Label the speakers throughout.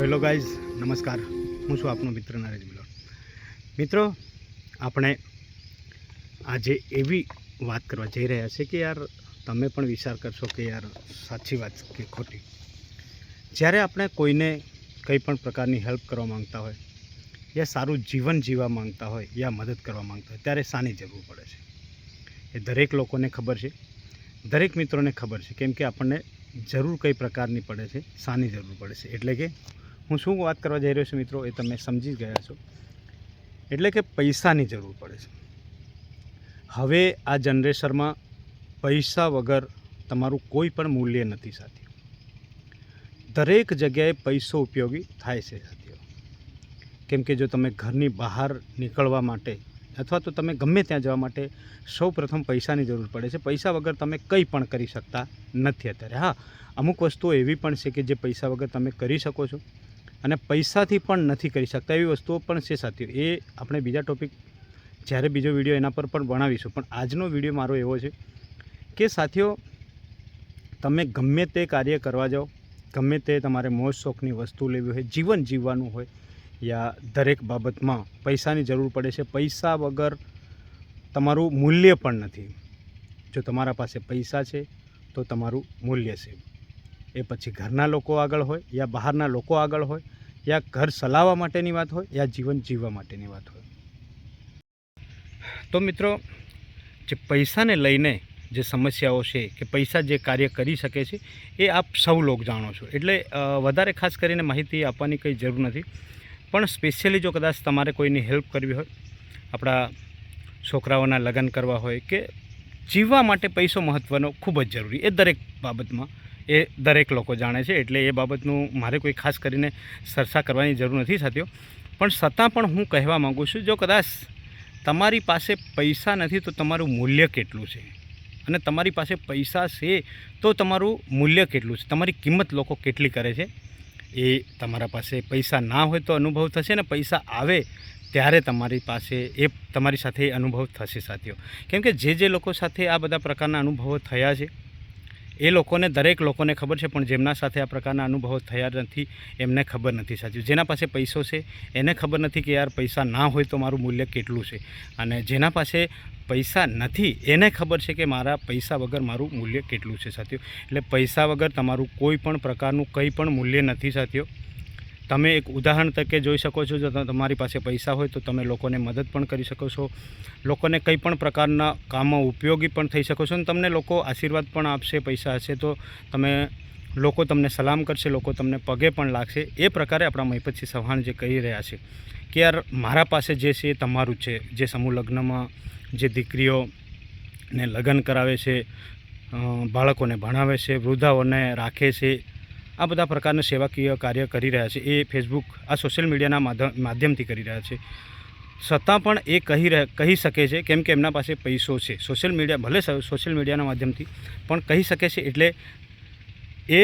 Speaker 1: Hello guys, નમસ્કાર. હું છું આપનો મિત્ર નરેશ મિલોન મિત્રો, આપણે આજે એવી વાત કરવા જઈ રહ્યા છે કે યાર, તમે પણ વિચાર કરશો કે યાર, સાચી વાત કે ખોટી? જ્યારે આપણે કોઈને કંઈ પણ પ્રકારની હેલ્પ કરવા માંગતા હોય, યા સારું જીવન જીવવા માંગતા હોય, યા મદદ કરવા માંગતા હોય, ત્યારે શાની જરૂર પડે છે. એ દરેક લોકોને ખબર છે. દરેક મિત્રોને ખબર છે. કેમ કે આપણને જરૂર કઈ પ્રકારની પડે છે, શાની જરૂર પડે છે. એટલે કે હું શું વાત કરવા જઈ રહ્યો છું મિત્રો એ તમે સમજી ગયા છો. એટલે કે પૈસાની જરૂર પડે છે. હવે આ જનરેશનમાં પૈસા વગર તમારું કોઈ પણ મૂલ્ય નથી સાથી. દરેક જગ્યાએ પૈસો ઉપયોગી થાય છે સાથીઓ. કેમ કે જો તમે ઘરની બહાર નીકળવા માટે અથવા તો તમે ગમે ત્યાં જવા માટે સૌ પ્રથમ પૈસાની જરૂર પડે છે. પૈસા વગર તમે કંઈ પણ કરી શકતા નથી અત્યારે. હા, અમુક વસ્તુઓ એવી પણ છે કે જે પૈસા વગર તમે કરી શકો છો. અને પૈસાથી પણ નથી કરી શકતા એવી વસ્તુઓ પણ છે સાથીઓ એ આપણે બીજા ટોપિક, જ્યારે બીજો વીડિયો એના પર પણ બનાવીશું પણ આજનો વીડિયો મારો એવો છે કે સાથીઓ, તમે ગમે તે કાર્ય કરવા જાઓ, ગમે તે તમારે મોજ શોખની વસ્તુ લેવી હોય, જીવન જીવવાનું હોય, યા દરેક બાબતમાં પૈસાની જરૂર પડે છે, પૈસા વગર તમારું મૂલ્ય પણ નથી. જો તમારા પાસે પૈસા છે, તો તમારું મૂલ્ય છે. એ પછી ઘરના લોકો આગળ હોય, યા બહારના લોકો આગળ હોય, યા ઘર ચલાવવા માટેની વાત હોય, યા જીવન જીવવા માટેની વાત હોય. તો મિત્રો, જે પૈસાને લઈને જે સમસ્યાઓ છે, કે પૈસા જે કાર્ય કરી શકે છે, એ આપ સૌ લોક જાણો છો. એટલે વધારે ખાસ કરીને માહિતી આપવાની કંઈ જરૂર નથી. પણ સ્પેશિયલી જો કદાચ તમારે કોઈની હેલ્પ કરવી હોય, આપણા છોકરાઓના લગ્ન કરવા હોય, કે જીવવા માટે પૈસો મહત્ત્વનો ખૂબ જ જરૂરી, એ દરેક બાબતમાં. એ દરેક લોકો જાણે છે, એટલે એ બાબતનું મારે કોઈ ખાસ કરીને ચર્ચા કરવાની જરૂર નથી સાથીઓ પણ છતાં પણ હું કહેવા માગું છું, જો કદાચ તમારી પાસે પૈસા નથી, તો તમારું મૂલ્ય કેટલું છે? અને તમારી પાસે પૈસા છે, તો તમારું મૂલ્ય કેટલું છે? તમારી કિંમત લોકો કેટલી કરે છે? એ તમારા પાસે પૈસા ના હોય તો અનુભવ થશે ને પૈસા આવે ત્યારે તમારી પાસે એ તમારી સાથે અનુભવ થશે, સાથીઓ. કેમ કે જે જે લોકો સાથે આ બધા પ્રકારના અનુભવો થયા છે એ લોકોને, દરેક લોકોને ખબર છે, પણ જેમના સાથે આ પ્રકારના અનુભવો થયા નથી, એમને ખબર નથી સાચું. જેના પાસે પૈસો છે, એને ખબર નથી કે યાર પૈસા ના હોય તો મારું મૂલ્ય કેટલું છે. અને જેના પાસે પૈસા નથી, એને ખબર છે કે મારા પૈસા વગર મારું મૂલ્ય કેટલું છે સાથીઓ એટલે પૈસા વગર તમારું કોઈ પણ પ્રકારનું કંઈ પણ મૂલ્ય નથી સાથીઓ તમે એક ઉદાહરણ તરીકે જોઈ શકો છો, જો તમારી પાસે પૈસા હોય તો તમે લોકોને મદદ પણ કરી શકો છો. લોકોને કંઈ પણ પ્રકારના કામમાં ઉપયોગી પણ થઈ શકો છો અને તમને લોકો આશીર્વાદ પણ આપશે, પૈસા હશે તો તમે, લોકો તમને સલામ કરશે, લોકો તમને પગે પણ લાગશે. એ પ્રકારે આપણા મહિપતસિંહ ચૌહાણ જે કહી રહ્યા છે કે યાર, મારા પાસે જે છે એ તમારું છે. જે સમૂહ લગ્નમાં જે દીકરીઓને લગ્ન કરાવે છે બાળકોને ભણાવે છે, વૃદ્ધાઓને રાખે છે આ બધા પ્રકારના સેવાકીય કાર્ય કરી રહ્યા છે. એ ફેસબુક આ સોશિયલ મીડિયાના માધ્યમ માધ્યમથી કરી રહ્યા છે. છતાં પણ એ કહી કહી શકે છે કેમ કે એમના પાસે પૈસો છે. સોશિયલ મીડિયા ભલે સોશિયલ મીડિયાના માધ્યમથી, પણ કહી શકે છે એટલે એ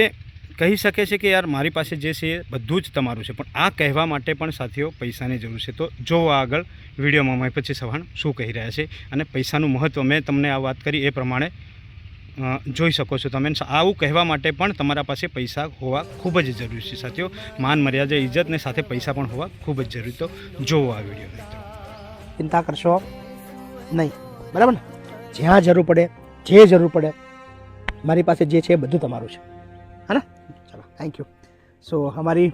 Speaker 1: કહી શકે છે કે યાર મારી પાસે જે છે એ બધું જ તમારું છે. પણ આ કહેવા માટે પણ સાથીઓ પૈસાની જરૂર છે. તો જો આગળ વિડીયોમાં. પછી સવાણ શું કહી રહ્યા છે અને પૈસાનું મહત્ત્વ મેં તમને આ વાત કરી એ પ્રમાણે જોઈ શકો છો તમે. આવું કહેવા માટે પણ તમારા પાસે પૈસા હોવા ખૂબ જ જરૂરી છે. સાથીઓ, માન, મર્યાદા ઇજ્જતને સાથે પૈસા પણ હોવા ખૂબ જ જરૂરી. તો જોવો આ વીડિયો
Speaker 2: ચિંતા કરશો નહીં. બરાબર ને? જ્યાં જરૂર પડે, જે જરૂર પડે, મારી પાસે જે છે એ બધું તમારું છે. હા ને? ચલો થેન્ક યુ સો અમારી